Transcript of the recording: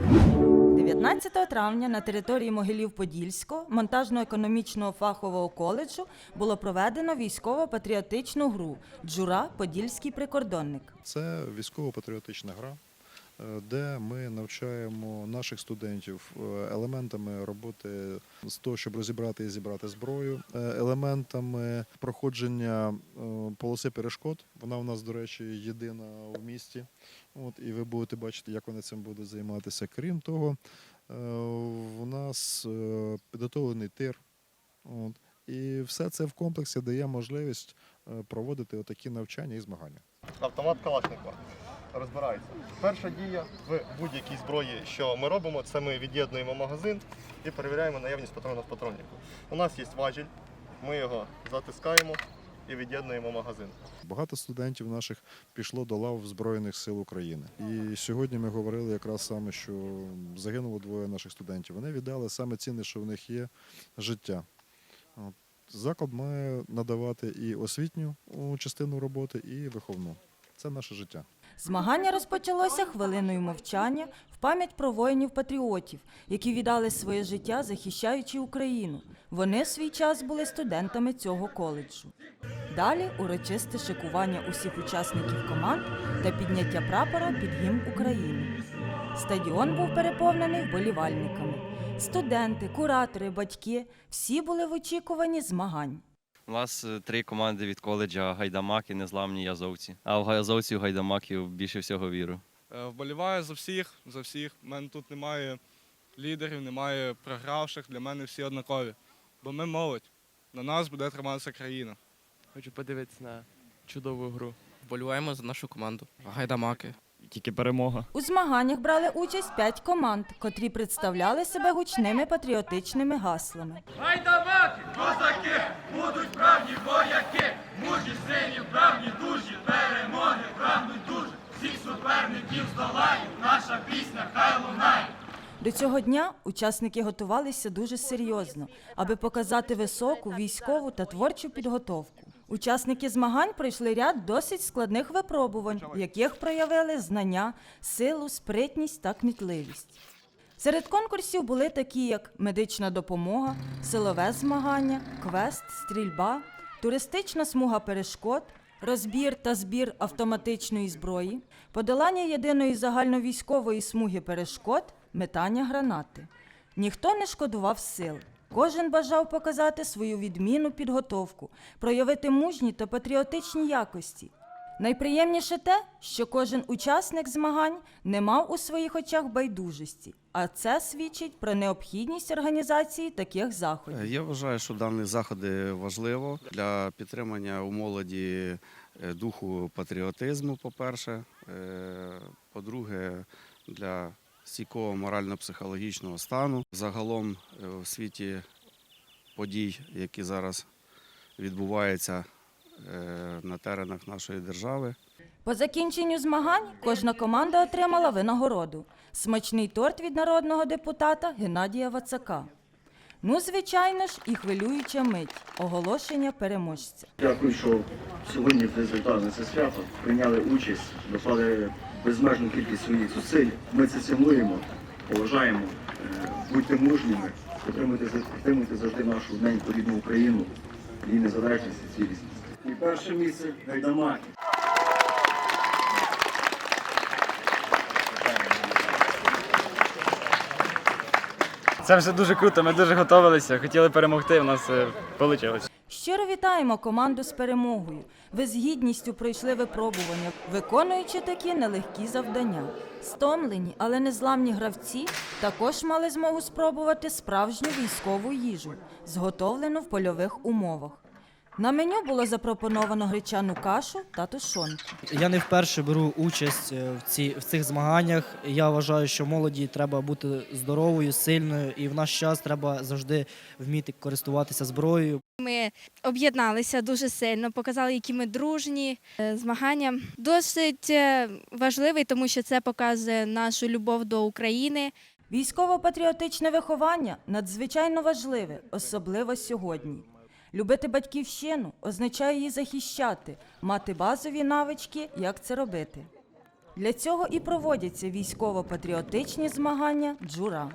19 травня на території Могилів-Подільського монтажно-економічного фахового коледжу було проведено військово-патріотичну гру Джура Подільський прикордонник. Це військово-патріотична гра, де ми навчаємо наших студентів е, елементами роботи з того, щоб розібрати і зібрати зброю, е, елементами проходження е, полоси перешкод. Вона у нас, до речі, єдина в місті. От, і ви будете бачити, як вони цим будуть займатися. Крім того, е, у нас е, підготовлений тир. От, і все це в комплексі дає можливість е, проводити отакі навчання і змагання. автомат Калашникова. Розбирається. Перша дія в будь-якій зброї, що ми робимо, це ми від'єднуємо магазин і перевіряємо наявність патронів в патроннику. У нас є важіль, ми його затискаємо і від'єднуємо магазин. Багато студентів наших пішло до лав Збройних сил України. І сьогодні ми говорили якраз саме, що загинуло двоє наших студентів. Вони віддали саме цінне, що в них є життя. Заклад має надавати і освітню частину роботи, і виховну. Це наше життя. Змагання розпочалося хвилиною мовчання в пам'ять про воїнів-патріотів, які віддали своє життя, захищаючи Україну. Вони в свій час були студентами цього коледжу. Далі урочисте шикування усіх учасників команд та підняття прапора під гімн України. Стадіон був переповнений вболівальниками. Студенти, куратори, батьки всі були в очікуванні змагань. У нас е, три команди від коледжа Гайдамак і Незламні і Азовці. А в Азовців Гайдамаків більше всього віру. Е, Вболіваю за всіх, за всіх. У мене тут немає лідерів, немає програвших. Для мене всі однакові. Бо ми молодь. На нас буде триматися країна. Хочу подивитися на чудову гру. Вболіваємо за нашу команду. Гайдамаки. Тільки перемога. У змаганнях брали участь п'ять команд, котрі представляли себе гучними патріотичними гаслами. До цього дня учасники готувалися дуже серйозно, аби показати високу військову та творчу підготовку. Учасники змагань пройшли ряд досить складних випробувань, в яких проявили знання, силу, спритність та кмітливість. Серед конкурсів були такі, як медична допомога, силове змагання, квест, стрільба, туристична смуга перешкод, розбір та збір автоматичної зброї, подолання єдиної загальновійськової смуги перешкод, метання гранати. Ніхто не шкодував сил. Кожен бажав показати свою відмінну підготовку, проявити мужні та патріотичні якості. Найприємніше те, що кожен учасник змагань не мав у своїх очах байдужості, а це свідчить про необхідність організації таких заходів. Е, Я вважаю, що дані заходи важливо для підтримання у молоді е, духу патріотизму, по-перше. Е, По-друге, для стійкого морально-психологічного стану. Загалом в світі подій, які зараз відбуваються на теренах нашої держави. По закінченню змагань кожна команда отримала винагороду смачний торт від народного депутата Геннадія Вацака. Ну, звичайно ж, і хвилююча мить оголошення переможця. Дякую, що сьогодні в результат на це свято прийняли участь, доклали безмежну кількість своїх зусиль. Ми це цінуємо, поважаємо. Е, Будьте мужніми, підтримуйте, підтримуйте завжди нашу неньку рідну Україну, її незалежність і цілісність. І перше місце Гайдамаки. Це все дуже круто. Ми дуже готувалися, хотіли перемогти. У нас вийшло. Щиро вітаємо команду з перемогою. Ви з гідністю пройшли випробування, виконуючи такі нелегкі завдання. Стомлені, але незламні гравці також мали змогу спробувати справжню військову їжу, зготовлену в польових умовах. На меню було запропоновано гречану кашу та тушонку. Я не вперше беру участь е, в, ці, в цих змаганнях. Я вважаю, що молоді треба бути здоровою, сильною, і в наш час треба завжди вміти користуватися зброєю. Ми об'єдналися дуже сильно, показали, які ми дружні. Е, Змагання досить е, важливий, тому що це показує нашу любов до України. Військово-патріотичне виховання надзвичайно важливе, особливо сьогодні. Любити батьківщину означає її захищати, мати базові навички, як це робити. Для цього і проводяться військово-патріотичні змагання джура.